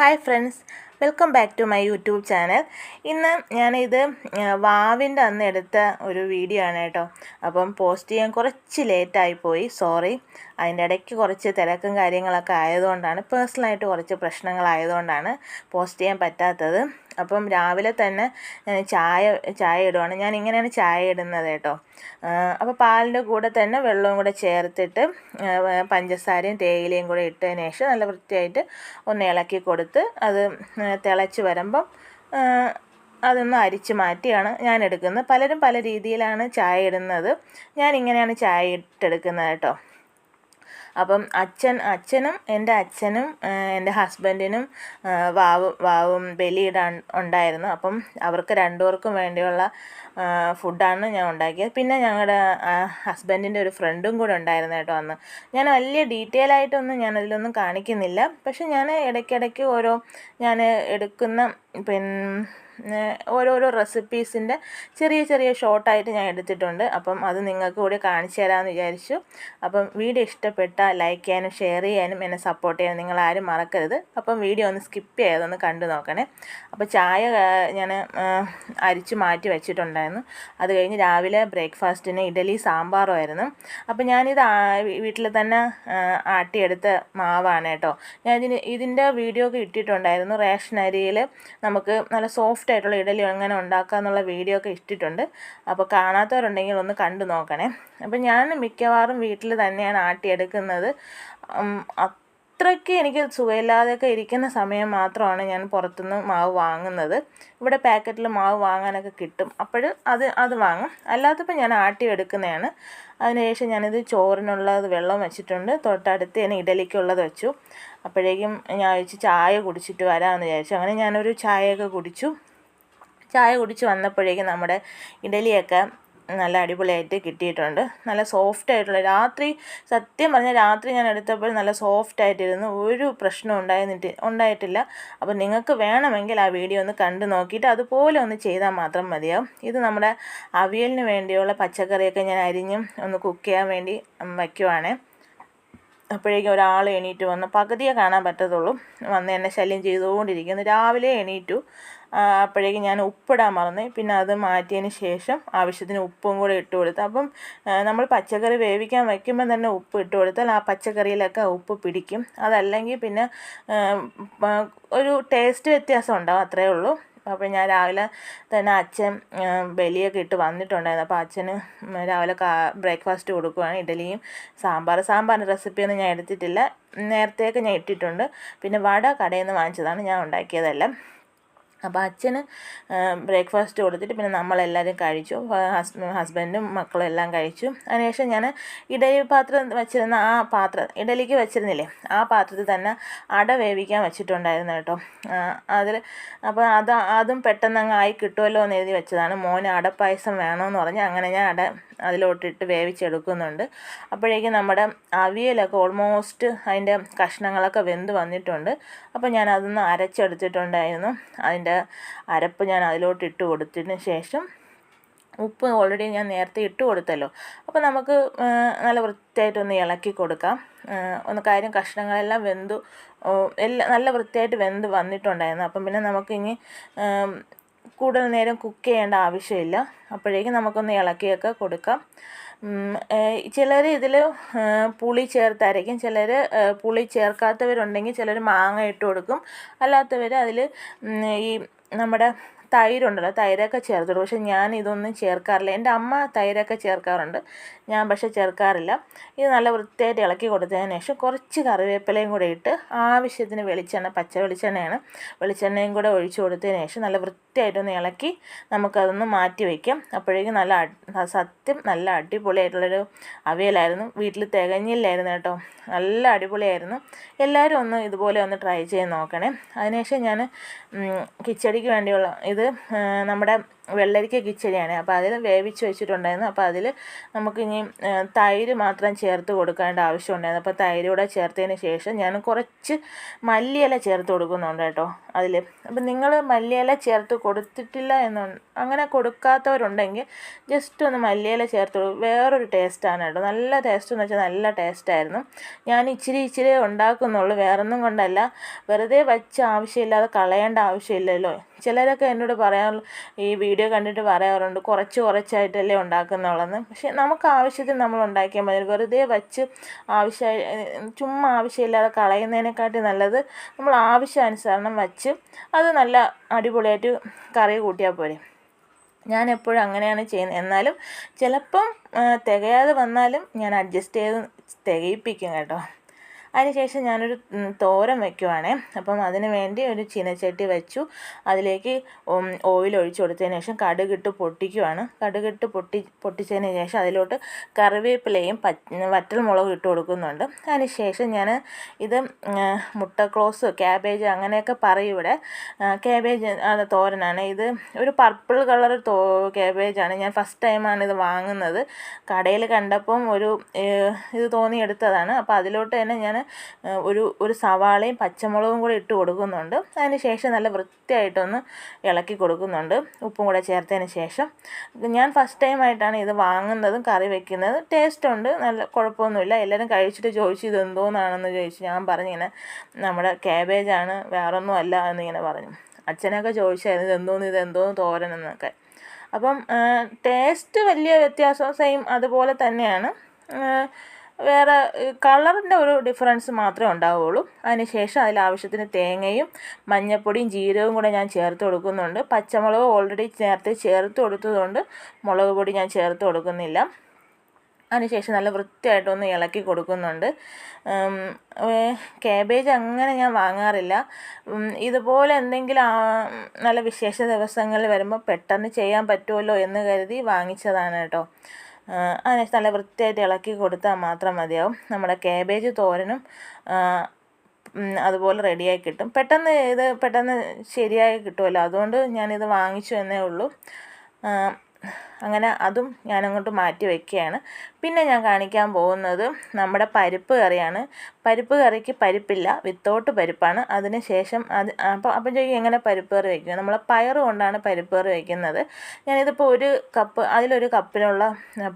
Hi friends welcome back to my YouTube channel. ഇന്ന് ഞാനിത് വാവിന്റെ അന്ന് എടുത്ത ഒരു വീഡിയോ ആണ് കേട്ടോ. അപ്പം പോസ്റ്റ് ചെയ്യാൻ കുറച്ച് ലേറ്റായി പോയി. സോറി. അതിന്റെ ഇടയ്ക്ക് കുറച്ച് തിരക്കും കാര്യങ്ങളൊക്കെ ആയതുകൊണ്ടാണ് പേഴ്സണലായിട്ട് കുറച്ച് പ്രശ്നങ്ങളായതുകൊണ്ടാണ് പോസ്റ്റ് ചെയ്യാൻ പറ്റാത്തത്. അപ്പം രാവിലെ തന്നെ ഞാൻ ചായ ചായ ഇടുവാണ്. ഞാൻ ഇങ്ങനെയാണ് ചായ ഇടുന്നത് കേട്ടോ. അപ്പോൾ പാലിന്റെ കൂടെ തന്നെ വെള്ളവും കൂടെ ചേർത്തിട്ട് പഞ്ചസാരയും തേയിലയും കൂടെ ഇട്ടതിന് ശേഷം നല്ല വൃത്തിയായിട്ട് ഒന്ന് ഇളക്കി കൊടുത്ത് അത് തിളച്ച് വരുമ്പം അതൊന്ന് അരിച്ച് മാറ്റിയാണ് ഞാൻ എടുക്കുന്നത്. പലരും പല രീതിയിലാണ് ചായ ഇടുന്നത്. ഞാൻ ഇങ്ങനെയാണ് ചായ ഇട്ടെടുക്കുന്നത് കേട്ടോ. അപ്പം അച്ഛൻ അച്ഛനും എന്റെ അച്ഛനും എന്റെ ഹസ്ബൻഡിനും വാവ് വാവും ബലിയിടാൻ ഉണ്ടായിരുന്നു. അപ്പം അവർക്ക് രണ്ടുപേർക്കും വേണ്ടിയുള്ള ഫുഡാണ് ഞാൻ ഉണ്ടാക്കിയത്. പിന്നെ ഞങ്ങളുടെ ഹസ്ബൻഡിന്റെ ഒരു ഫ്രണ്ടും കൂടെ ഉണ്ടായിരുന്നു കേട്ടോ അന്ന്. ഞാൻ വലിയ ഡീറ്റെയിൽ ആയിട്ടൊന്നും ഞാൻ അതിലൊന്നും കാണിക്കുന്നില്ല. പക്ഷെ ഞാൻ ഇടയ്ക്കിടയ്ക്ക് ഓരോ ഞാൻ എടുക്കുന്ന പിന്നെ ഓരോരോ റെസിപ്പീസിന്റെ ചെറിയ ചെറിയ ഷോർട്ടായിട്ട് ഞാൻ എടുത്തിട്ടുണ്ട്. അപ്പം അത് നിങ്ങൾക്ക് കൂടി കാണിച്ചു തരാമെന്ന് വിചാരിച്ചു. അപ്പം വീഡിയോ ഇഷ്ടപ്പെട്ടാൽ ലൈക്ക് ചെയ്യാനും ഷെയർ ചെയ്യാനും എന്നെ സപ്പോർട്ട് ചെയ്യാനും നിങ്ങൾ ആരും മറക്കരുത്. അപ്പം വീഡിയോ ഒന്ന് സ്കിപ്പ് ചെയ്തൊന്ന് കണ്ടു നോക്കണേ. അപ്പോൾ ചായ ഞാൻ അരിച്ച് മാറ്റി വെച്ചിട്ടുണ്ടായിരുന്നു. അത് കഴിഞ്ഞ് രാവിലെ ബ്രേക്ക്ഫാസ്റ്റിന് ഇഡലി സാമ്പാറുമായിരുന്നു അപ്പം ഞാനിത് വീട്ടിൽ തന്നെ ആട്ടിയെടുത്ത മാവാണ് കേട്ടോ. ഞാൻ ഇതിന് ഇതിന്റെ വീഡിയോ ഒക്കെ ഇട്ടിട്ടുണ്ടായിരുന്നു. റേഷൻ അരിയിൽ നമുക്ക് നല്ല സോഫ്റ്റ് ആയിട്ടുള്ള ഇഡലി എങ്ങനെ ഉണ്ടാക്കുക എന്നുള്ള വീഡിയോ ഒക്കെ ഇഷ്ടിട്ടുണ്ട് അപ്പോൾ കാണാത്തവരുണ്ടെങ്കിൽ ഒന്ന് കണ്ടു നോക്കണേ. അപ്പോൾ ഞാൻ മിക്കവാറും വീട്ടിൽ തന്നെയാണ് ആട്ടിയെടുക്കുന്നത്. അത്രയ്ക്ക് എനിക്ക് സുഖമില്ലാതെയൊക്കെ ഇരിക്കുന്ന സമയം മാത്രമാണ് ഞാൻ പുറത്തുനിന്ന് മാവ് വാങ്ങുന്നത്. ഇവിടെ പാക്കറ്റിൽ മാവ് വാങ്ങാനൊക്കെ കിട്ടും. അപ്പോൾ അത് അത് വാങ്ങും. അല്ലാത്തപ്പോൾ ഞാൻ ആട്ടി എടുക്കുന്നതാണ് അതിനുശേഷം ഞാനിത് ചോറിനുള്ളത് വെള്ളം വെച്ചിട്ടുണ്ട്. തൊട്ടടുത്ത് തന്നെ ഇഡലിക്കുള്ളത് വെച്ചു. അപ്പോഴേക്കും ഞാൻ വെച്ച് ചായ കുടിച്ചിട്ട് വരാമെന്ന് വിചാരിച്ചു. അങ്ങനെ ഞാനൊരു ചായയൊക്കെ കുടിച്ചു. ചായ കുടിച്ച് വന്നപ്പോഴേക്കും നമ്മുടെ ഇഡലിയൊക്കെ നല്ല അടിപൊളിയായിട്ട് കിട്ടിയിട്ടുണ്ട്. നല്ല സോഫ്റ്റ് ആയിട്ടുള്ള രാത്രി സത്യം പറഞ്ഞാൽ രാത്രി ഞാൻ എടുത്തപ്പോൾ നല്ല സോഫ്റ്റ് ആയിട്ടിരുന്നു. ഒരു പ്രശ്നം ഉണ്ടായിരുന്നിട്ട് ഉണ്ടായിട്ടില്ല. അപ്പോൾ നിങ്ങൾക്ക് വേണമെങ്കിൽ ആ വീഡിയോ ഒന്ന് കണ്ടു നോക്കിയിട്ട് അതുപോലെ ഒന്ന് ചെയ്താൽ മാത്രം മതിയാവും. ഇത് നമ്മുടെ അവിയലിന് വേണ്ടിയുള്ള പച്ചക്കറിയൊക്കെ ഞാൻ അരിഞ്ഞും ഒന്ന് കുക്ക് ചെയ്യാൻ വേണ്ടി വയ്ക്കുവാണേ. അപ്പോഴേക്കും ഒരാൾ എണീറ്റ് വന്ന് പകുതിയെ കാണാൻ പറ്റത്തുള്ളൂ. വന്ന് എന്നെ ശല്യം ചെയ്തുകൊണ്ടിരിക്കുന്നു. രാവിലെ എണീറ്റു. അപ്പോഴേക്കും ഞാൻ ഉപ്പിടാൻ മറന്നു. പിന്നെ അത് മാറ്റിയതിന് ശേഷം ആവശ്യത്തിന് ഉപ്പും കൂടെ ഇട്ട് കൊടുത്തു. അപ്പം നമ്മൾ പച്ചക്കറി വേവിക്കാൻ വയ്ക്കുമ്പോൾ തന്നെ ഉപ്പ് ഇട്ട് കൊടുത്താൽ ആ പച്ചക്കറിയിലൊക്കെ ഉപ്പ് പിടിക്കും. അതല്ലെങ്കിൽ പിന്നെ ഒരു ടേസ്റ്റ് വ്യത്യാസം ഉണ്ടാവും. അത്രയേ ഉള്ളൂ. അപ്പോൾ ഞാൻ രാവിലെ തന്നെ അച്ഛൻ വെളിയൊക്കെ ഇട്ട് വന്നിട്ടുണ്ടായിരുന്നു. അപ്പോൾ അച്ഛന് രാവിലെ കാ ബ്രേക്ക്ഫാസ്റ്റ് കൊടുക്കുകയാണ് ഇഡലിയും സാമ്പാർ സാമ്പാറിന്റെ റെസിപ്പിയൊന്നും ഞാൻ എടുത്തിട്ടില്ല. നേരത്തെയൊക്കെ ഞാൻ ഇട്ടിട്ടുണ്ട്. പിന്നെ വട കടയിൽ നിന്ന് വാങ്ങിച്ചതാണ് ഞാൻ ഉണ്ടാക്കിയതെല്ലാം. അപ്പോൾ അച്ഛന് ബ്രേക്ക്ഫാസ്റ്റ് കൊടുത്തിട്ട് പിന്നെ നമ്മളെല്ലാവരും കഴിച്ചു. ഹസ് ഹസ്ബൻഡും മക്കളും എല്ലാം കഴിച്ചു. അതിനുശേഷം ഞാൻ ഇഡലി പാത്രം വെച്ചിരുന്ന ആ പാത്രം ഇഡലിക്ക് വെച്ചിരുന്നില്ലേ ആ പാത്രത്തിൽ തന്നെ അട വേവിക്കാൻ വെച്ചിട്ടുണ്ടായിരുന്നു കേട്ടോ. അതിൽ അപ്പോൾ അത് അതും പെട്ടെന്ന് അങ്ങ് ആയി കിട്ടുമല്ലോ എന്ന് എഴുതി വെച്ചതാണ്. മോന് അടപ്പായസം വേണമെന്ന് പറഞ്ഞ് അങ്ങനെ ഞാൻ അട അതിലോട്ടിട്ട് വേവിച്ചെടുക്കുന്നുണ്ട്. അപ്പോഴേക്കും നമ്മുടെ അവിയലൊക്കെ ഓൾമോസ്റ്റ് അതിന്റെ കഷ്ണങ്ങളൊക്കെ വെന്ത് വന്നിട്ടുണ്ട്. അപ്പോൾ ഞാൻ അതൊന്ന് അരച്ചെടുത്തിട്ടുണ്ടായിരുന്നു. അതിന്റെ അരപ്പ് ഞാൻ അതിലോട്ട് ഇട്ട് കൊടുത്തതിന് ശേഷം ഉപ്പ് ഓൾറെഡി ഞാൻ നേരത്തെ ഇട്ട് കൊടുത്തല്ലോ. അപ്പോൾ നമുക്ക് നല്ല വൃത്തിയായിട്ടൊന്ന് ഇളക്കി കൊടുക്കാം. ഒന്ന് കാര്യം കഷ്ണങ്ങളെല്ലാം വെന്തു എല്ലാം നല്ല വൃത്തിയായിട്ട് വെന്ത് വന്നിട്ടുണ്ടായിരുന്നു. അപ്പം പിന്നെ നമുക്കിനി കൂടുതൽ നേരം കുക്ക് ചെയ്യേണ്ട ആവശ്യമില്ല. അപ്പോഴേക്കും നമുക്കൊന്ന് ഇളക്കിയൊക്കെ കൊടുക്കാം. ചിലർ ഇതിൽ പുളി ചേർത്തായിരിക്കും. ചിലർ പുളി ചേർക്കാത്തവരുണ്ടെങ്കിൽ ചിലർ മാങ്ങ ഇട്ട് കൊടുക്കും. അല്ലാത്തവർ അതിൽ ഈ നമ്മുടെ തൈരുണ്ടല്ലോ തൈരൊക്കെ ചേർത്തിടും. പക്ഷെ ഞാൻ ഇതൊന്നും ചേർക്കാറില്ല. എന്റെ അമ്മ തൈരൊക്കെ ചേർക്കാറുണ്ട്. ഞാൻ പക്ഷെ ചേർക്കാറില്ല. ഇത് നല്ല വൃത്തിയായിട്ട് ഇളക്കി കൊടുത്തതിന് ശേഷം കുറച്ച് കറിവേപ്പിലയും കൂടെ ഇട്ട് ആവശ്യത്തിന് വെളിച്ചെണ്ണ പച്ച വെളിച്ചെണ്ണയാണ്. വെളിച്ചെണ്ണയും കൂടെ ഒഴിച്ചു കൊടുത്തതിന് ശേഷം നല്ല വൃത്തിയായിട്ടൊന്ന് ഇളക്കി നമുക്കതൊന്ന് മാറ്റി വയ്ക്കാം. അപ്പോഴേക്കും നല്ല സത്യം നല്ല അടിപൊളിയായിട്ടുള്ളൊരു അവയലായിരുന്നു. വീട്ടിൽ തികഞ്ഞില്ലായിരുന്നു കേട്ടോ. നല്ല അടിപൊളിയായിരുന്നു. എല്ലാവരും ഒന്ന് ഇതുപോലെ ഒന്ന് ട്രൈ ചെയ്ത് നോക്കണേ. അതിനുശേഷം ഞാൻ കിച്ചടിക്ക് വേണ്ടിയുള്ള ഇത് നമ്മുടെ വെള്ളരിക്ക കിച്ചടിയാണ്. അപ്പോൾ അതിൽ വേവിച്ച് വെച്ചിട്ടുണ്ടായിരുന്നു. അപ്പോൾ അതിൽ നമുക്കിനി തൈര് മാത്രം ചേർത്ത് കൊടുക്കേണ്ട ആവശ്യമുണ്ടായിരുന്നു. അപ്പോൾ തൈര് കൂടെ ചേർത്തതിന് ശേഷം ഞാൻ കുറച്ച് മല്ലിയില ചേർത്ത് കൊടുക്കുന്നുണ്ട് കേട്ടോ അതിൽ അപ്പം നിങ്ങൾ മല്ലിയില ചേർത്ത് കൊടുത്തിട്ടില്ല എന്ന് അങ്ങനെ കൊടുക്കാത്തവരുണ്ടെങ്കിൽ ജസ്റ്റ് ഒന്ന് മല്ലിയില ചേർത്ത് വേറൊരു ടേസ്റ്റാണ് കേട്ടോ. നല്ല ടേസ്റ്റ് എന്ന് വെച്ചാൽ നല്ല ടേസ്റ്റായിരുന്നു. ഞാൻ ഇച്ചിരി ഇച്ചിരി ഉണ്ടാക്കുന്നുള്ളൂ. വേറൊന്നും കൊണ്ടല്ല. വെറുതെ വച്ച് ആവശ്യമില്ലാതെ കളയേണ്ട ആവശ്യമില്ലല്ലോ. ചിലരൊക്കെ എന്നോട് പറയാനുള്ള ഈ വീഡിയോ കണ്ടിട്ട് പറയാറുണ്ട് കുറച്ച് കുറച്ചായിട്ടല്ലേ ഉണ്ടാക്കുന്നുള്ളതെന്ന് പക്ഷേ നമുക്ക് ആവശ്യത്തിന് നമ്മൾ ഉണ്ടാക്കിയാൽ മതി. വെറുതെ വച്ച് ആവശ്യ ചുമ്മാ ആവശ്യമില്ലാതെ കളയുന്നതിനെക്കാട്ടി നല്ലത് നമ്മൾ ആവശ്യാനുസരണം വച്ച് അത് നല്ല അടിപൊളിയായിട്ട് കറി കൂട്ടിയാൽ പോരെ. ഞാൻ എപ്പോഴും അങ്ങനെയാണ് ചെയ്യുന്നത്. എന്നാലും ചിലപ്പം തികയാതെ വന്നാലും ഞാൻ അഡ്ജസ്റ്റ് ചെയ്ത് തികയിപ്പിക്കും കേട്ടോ. അതിനുശേഷം ഞാനൊരു തോരൻ വയ്ക്കുവാണേ അപ്പം അതിന് വേണ്ടി ഒരു ചീനച്ചട്ടി വെച്ചു. അതിലേക്ക് ഓയിൽ ഒഴിച്ചു കൊടുത്തതിന് ശേഷം കടുകിട്ട് പൊട്ടിക്കുവാണ്. കടുകിട്ട് പൊട്ടി പൊട്ടിച്ചതിന് ശേഷം അതിലോട്ട് കറിവേപ്പിലയും വറ്റൽ മുളകും ഇട്ട് കൊടുക്കുന്നുണ്ട്. അതിന് ശേഷം ഞാൻ ഇത് മുട്ടക്ലോസ് ക്യാബേജ് അങ്ങനെയൊക്കെ പറയും ഇവിടെ. ക്യാബേജ് തോരനാണ്. ഇത് ഒരു പർപ്പിൾ കളർ തോ ക്യാബേജാണ്. ഞാൻ ഫസ്റ്റ് ടൈമാണ് ഇത് വാങ്ങുന്നത്. കടയിൽ കണ്ടപ്പം ഒരു ഇത് തോന്നിയെടുത്തതാണ് അപ്പോൾ അതിലോട്ട് തന്നെ ഞാൻ ഒരു ഒരു സവാളയും പച്ചമുളകും കൂടി ഇട്ട് കൊടുക്കുന്നുണ്ട്. അതിന് ശേഷം നല്ല വൃത്തിയായിട്ടൊന്ന് ഇളക്കി കൊടുക്കുന്നുണ്ട്. ഉപ്പും കൂടെ ചേർത്തതിന് ശേഷം. ഞാൻ ഫസ്റ്റ് ടൈമായിട്ടാണ് ഇത് വാങ്ങുന്നതും കറി വെക്കുന്നത്. ടേസ്റ്റ് ഉണ്ട്. നല്ല കുഴപ്പമൊന്നുമില്ല. എല്ലാവരും കഴിച്ചിട്ട് ചോദിച്ചു ഇത് എന്തോന്നാണെന്ന് ചോദിച്ചു. ഞാൻ പറഞ്ഞിങ്ങനെ നമ്മുടെ ക്യാബേജാണ് വേറൊന്നും അല്ല എന്നിങ്ങനെ പറഞ്ഞു. അച്ഛനൊക്കെ ചോദിച്ചായിരുന്നു ഇത് എന്തോന്ന്? ഇത് തോരനെന്നൊക്കെ അപ്പം ടേസ്റ്റ് വലിയ വ്യത്യാസം സെയിം അതുപോലെ തന്നെയാണ്. വേറെ കളറിന്റെ ഒരു ഡിഫറൻസ് മാത്രമേ ഉണ്ടാവുകയുള്ളൂ അതിന് ശേഷം അതിൽ ആവശ്യത്തിന് തേങ്ങയും മഞ്ഞൾപ്പൊടിയും ജീരകവും കൂടെ ഞാൻ ചേർത്ത് കൊടുക്കുന്നുണ്ട്. പച്ചമുളക് ഓൾറെഡി നേരത്തെ ചേർത്ത് കൊടുത്തതുകൊണ്ട് മുളക് പൊടി ഞാൻ ചേർത്ത് കൊടുക്കുന്നില്ല. അതിനുശേഷം നല്ല വൃത്തിയായിട്ടൊന്ന് ഇളക്കി കൊടുക്കുന്നുണ്ട്. കാബേജ് അങ്ങനെ ഞാൻ വാങ്ങാറില്ല. ഇതുപോലെ എന്തെങ്കിലും നല്ല വിശേഷ ദിവസങ്ങളിൽ വരുമ്പോൾ പെട്ടെന്ന് ചെയ്യാൻ പറ്റുമല്ലോ എന്ന് കരുതി വാങ്ങിച്ചതാണ് കേട്ടോ. അതിന് നല്ല വൃത്തിയായിട്ട് ഇളക്കി കൊടുത്താൽ മാത്രം മതിയാവും. നമ്മുടെ കാബേജ് തോരനും അതുപോലെ റെഡിയായി കിട്ടും. പെട്ടെന്ന് ഇത് പെട്ടെന്ന് ശരിയായി കിട്ടുമല്ലോ. അതുകൊണ്ട് ഞാനിത് വാങ്ങിച്ചു എന്നേ ഉള്ളൂ. അങ്ങനെ അതും ഞാനങ്ങോട്ട് മാറ്റി വയ്ക്കുകയാണ് പിന്നെ ഞാൻ കാണിക്കാൻ പോകുന്നത് നമ്മുടെ പരിപ്പ് കറിയാണ്. പരിപ്പ് കറിക്ക് പരിപ്പില്ല വിത്തൗട്ട് പരിപ്പാണ്. അതിന് ശേഷം അത് അപ്പോൾ അപ്പം ചോദിക്കും എങ്ങനെ പരിപ്പ് കറി വയ്ക്കുക നമ്മൾ പയർ കൊണ്ടാണ് പരിപ്പ് കറി വയ്ക്കുന്നത് ഞാനിതിപ്പോൾ ഒരു കപ്പ് അതിലൊരു കപ്പിനുള്ള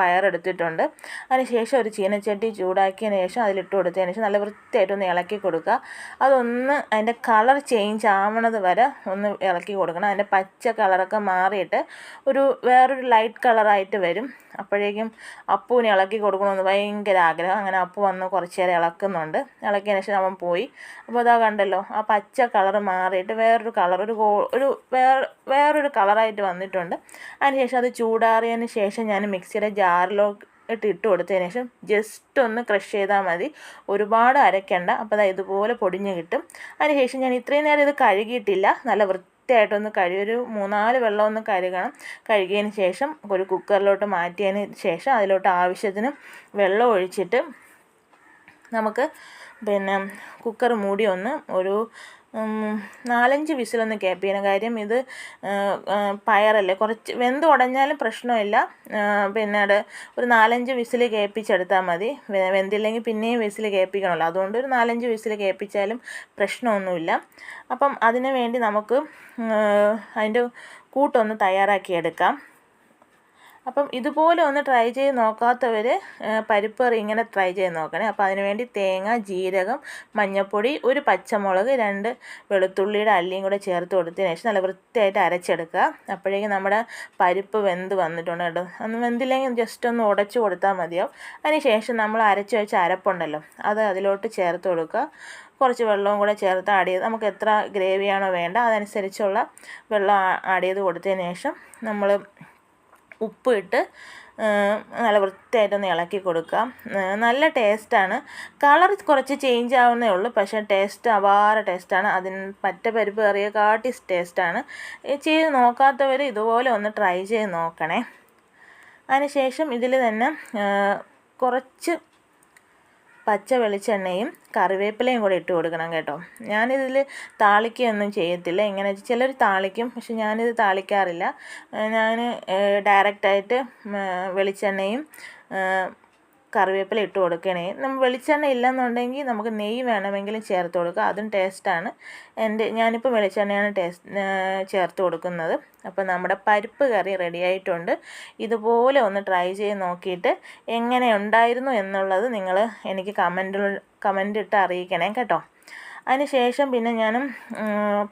പയർ എടുത്തിട്ടുണ്ട്. അതിന് ശേഷം ഒരു ചീനച്ചട്ടി ചൂടാക്കിയതിന് ശേഷം അതിലിട്ട് കൊടുത്തതിന് ശേഷം നല്ല വൃത്തിയായിട്ടൊന്ന് ഇളക്കി കൊടുക്കുക. അതൊന്ന് അതിന്റെ കളർ ചേഞ്ച് ആവണത് വരെ ഒന്ന് ഇളക്കി കൊടുക്കണം. അതിന്റെ പച്ച കളറൊക്കെ മാറിയിട്ട് ഒരു വേറൊരു ലൈറ്റ് കളറായിട്ട് വരും. അപ്പോഴേക്കും അപ്പുവിന് ഇളക്കി കൊടുക്കണമെന്ന് ഭയങ്കര ആഗ്രഹം. അങ്ങനെ അപ്പു വന്ന് കുറച്ച് നേരം ഇളക്കുന്നുണ്ട്. ഇളക്കിയതിന് ശേഷം അവൻ പോയി. അപ്പോൾ അതാ കണ്ടല്ലോ ആ പച്ച കളർ മാറിയിട്ട് വേറൊരു കളർ ഒരു ഗോ ഒരു വേറെ വേറൊരു കളറായിട്ട് വന്നിട്ടുണ്ട്. അതിനുശേഷം അത് ചൂടാറിയതിന് ശേഷം ഞാൻ മിക്സിയുടെ ജാറിലോ ഇട്ട് ഇട്ട് കൊടുത്തതിന് ശേഷം ജസ്റ്റ് ഒന്ന് ക്രഷ് ചെയ്താൽ മതി. ഒരുപാട് അരയ്ക്കണ്ട അപ്പോൾ അതാ ഇതുപോലെ പൊടിഞ്ഞ് കിട്ടും. അതിനുശേഷം ഞാൻ ഇത്രയും നേരം ഇത് കഴുകിയിട്ടില്ല. നല്ല വൃത്തി വൃത്തിയായിട്ടൊന്ന് കഴുകി ഒരു മൂന്നാൽ വെള്ളം ഒന്ന് കഴുകണം. കഴുകിയതിന് ശേഷം ഒരു കുക്കറിലോട്ട് മാറ്റിയതിന് ശേഷം അതിലോട്ട് ആവശ്യത്തിന് വെള്ളം ഒഴിച്ചിട്ട് നമുക്ക് പിന്നെ കുക്കർ മൂടി ഒന്ന് ഒരു നാലഞ്ച് വിസിലൊന്ന് കേൾപ്പിക്കണം കാര്യം ഇത് പയറല്ലേ. കുറച്ച് വെന്ത് ഉടഞ്ഞാലും പ്രശ്നമില്ല. പിന്നെ ഒരു നാലഞ്ച് വിസിൽ കേൾപ്പിച്ചെടുത്താൽ മതി. വെന്തില്ലെങ്കിൽ പിന്നെയും വിസിൽ കേൾപ്പിക്കണമല്ലോ അതുകൊണ്ട് ഒരു നാലഞ്ച് വിസിൽ കേൾപ്പിച്ചാലും പ്രശ്നമൊന്നുമില്ല. അപ്പം അതിനു വേണ്ടി നമുക്ക് അതിന്റെ കൂട്ടൊന്ന് തയ്യാറാക്കിയെടുക്കാം. അപ്പം ഇതുപോലെ ഒന്ന് ട്രൈ ചെയ്ത് നോക്കാത്തവർ പരിപ്പ് ഇങ്ങനെ ട്രൈ ചെയ്ത് നോക്കണേ. അപ്പോൾ അതിന് വേണ്ടി തേങ്ങ ജീരകം മഞ്ഞൾപ്പൊടി ഒരു പച്ചമുളക് രണ്ട് വെളുത്തുള്ളിയുടെ അല്ലിയും കൂടെ ചേർത്ത് കൊടുത്തതിന് ശേഷം നല്ല വൃത്തിയായിട്ട് അരച്ചെടുക്കുക. അപ്പോഴേക്കും നമ്മുടെ പരിപ്പ് വെന്ത് വന്നിട്ടുണ്ട് കേട്ടോ. ഒന്ന് വെന്തില്ലെങ്കിൽ ജസ്റ്റ് ഒന്ന് ഉടച്ചു കൊടുത്താൽ മതിയാവും. അതിന് ശേഷം നമ്മൾ അരച്ച് വെച്ച അരപ്പുണ്ടല്ലോ അത് അതിലോട്ട് ചേർത്ത് കൊടുക്കുക. കുറച്ച് വെള്ളവും കൂടെ ചേർത്ത് ആഡ് ചെയ്ത് നമുക്ക് എത്ര ഗ്രേവിയാണോ വേണ്ട അതനുസരിച്ചുള്ള വെള്ളം ആഡ് ചെയ്ത് കൊടുത്തതിന് ശേഷം നമ്മൾ ഉപ്പ് ഇട്ട് നല്ല വൃത്തിയായിട്ടൊന്ന് ഇളക്കി കൊടുക്കാം നല്ല ടേസ്റ്റാണ്. കളർ കുറച്ച് ചേഞ്ച് ആവുന്നേ ഉള്ളൂ. പക്ഷേ ടേസ്റ്റ് അപാര ടേസ്റ്റാണ്. അതിന് പറ്റ പരിപ്പ് കറിയെ കാട്ടി ടേസ്റ്റാണ് ചെയ്ത് നോക്കാത്തവർ ഇതുപോലെ ഒന്ന് ട്രൈ ചെയ്ത് നോക്കണേ. അതിനുശേഷം ഇതിൽ തന്നെ കുറച്ച് പച്ച വെളിച്ചെണ്ണയും കറിവേപ്പിലയും കൂടെ ഇട്ട് കൊടുക്കണം കേട്ടോ. ഞാനിതിൽ താളിക്കുകയൊന്നും ചെയ്യത്തില്ല. ഇങ്ങനെ ചിലർ താളിക്കും പക്ഷെ ഞാനിത് താളിക്കാറില്ല. ഞാൻ ഡയറക്റ്റായിട്ട് വെളിച്ചെണ്ണയും കറിവേപ്പില ഇട്ട് കൊടുക്കണേ. നമ്മൾ വെളിച്ചെണ്ണ ഇല്ലെന്നുണ്ടെങ്കിൽ നമുക്ക് നെയ്യ് വേണമെങ്കിലും ചേർത്ത് കൊടുക്കുക അതും ടേസ്റ്റാണ് എന്റെ ഞാനിപ്പോൾ വെളിച്ചെണ്ണയാണ് ടേസ്റ്റ് ചേർത്ത് കൊടുക്കുന്നത്. അപ്പോൾ നമ്മുടെ പരിപ്പ് കറി റെഡി ആയിട്ടുണ്ട്. ഇതുപോലെ ഒന്ന് ട്രൈ ചെയ്ത് നോക്കിയിട്ട് എങ്ങനെ ഉണ്ടായിരുന്നു എന്നുള്ളത് നിങ്ങൾ എനിക്ക് കമന്റിൽ കമന്റ് ഇട്ട് അറിയിക്കണേ കേട്ടോ. അതിന് ശേഷം പിന്നെ ഞാനും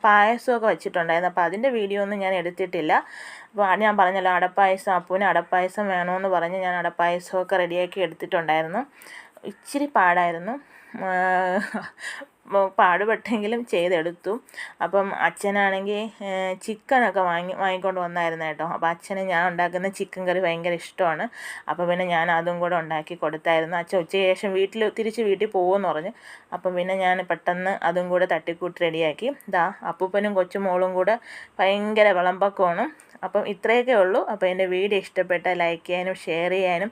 പായസമൊക്കെ വെച്ചിട്ടുണ്ടായിരുന്നു. അപ്പോൾ അതിന്റെ വീഡിയോ ഒന്നും ഞാൻ എടുത്തിട്ടില്ല. അപ്പോൾ ഞാൻ പറഞ്ഞല്ലോ അടപ്പായസം അപ്പൂന് അടപ്പായസം വേണമെന്ന് പറഞ്ഞ് ഞാൻ അടപ്പായസമൊക്കെ റെഡിയാക്കി എടുത്തിട്ടുണ്ടായിരുന്നു. ഇച്ചിരി പാടായിരുന്നു. പാടുപെട്ടെങ്കിലും ചെയ്തെടുത്തു. അപ്പം അച്ഛനാണെങ്കിൽ ചിക്കനൊക്കെ വാങ്ങി വാങ്ങിക്കൊണ്ട് വന്നായിരുന്നു കേട്ടോ. അപ്പോൾ അച്ഛന് ഞാൻ ഉണ്ടാക്കുന്ന ചിക്കൻ കറി ഭയങ്കര ഇഷ്ടമാണ്. അപ്പം പിന്നെ ഞാൻ അതും കൂടെ ഉണ്ടാക്കി കൊടുത്തായിരുന്നു. അച്ഛൻ ഉച്ചയ്ക്ക് ശേഷം വീട്ടിൽ തിരിച്ച് വീട്ടിൽ പോകുമെന്ന് പറഞ്ഞു. അപ്പം പിന്നെ ഞാൻ പെട്ടെന്ന് അതും കൂടെ തട്ടിക്കൂട്ട് റെഡിയാക്കി. ദാ അപ്പൂപ്പനും കൊച്ചുമോളും കൂടെ ഭയങ്കര വിളമ്പക്കമാണ് അപ്പം ഇത്രയൊക്കെ ഉള്ളൂ. അപ്പോൾ എന്റെ വീഡിയോ ഇഷ്ടപ്പെട്ട ലൈക്ക് ചെയ്യാനും ഷെയർ ചെയ്യാനും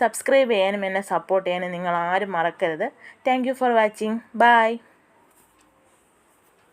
സബ്സ്ക്രൈബ് ചെയ്യാനും എന്നെ സപ്പോർട്ട് ചെയ്യാനും നിങ്ങൾ ആരും മറക്കരുത്. Thank for watching. ബൈ.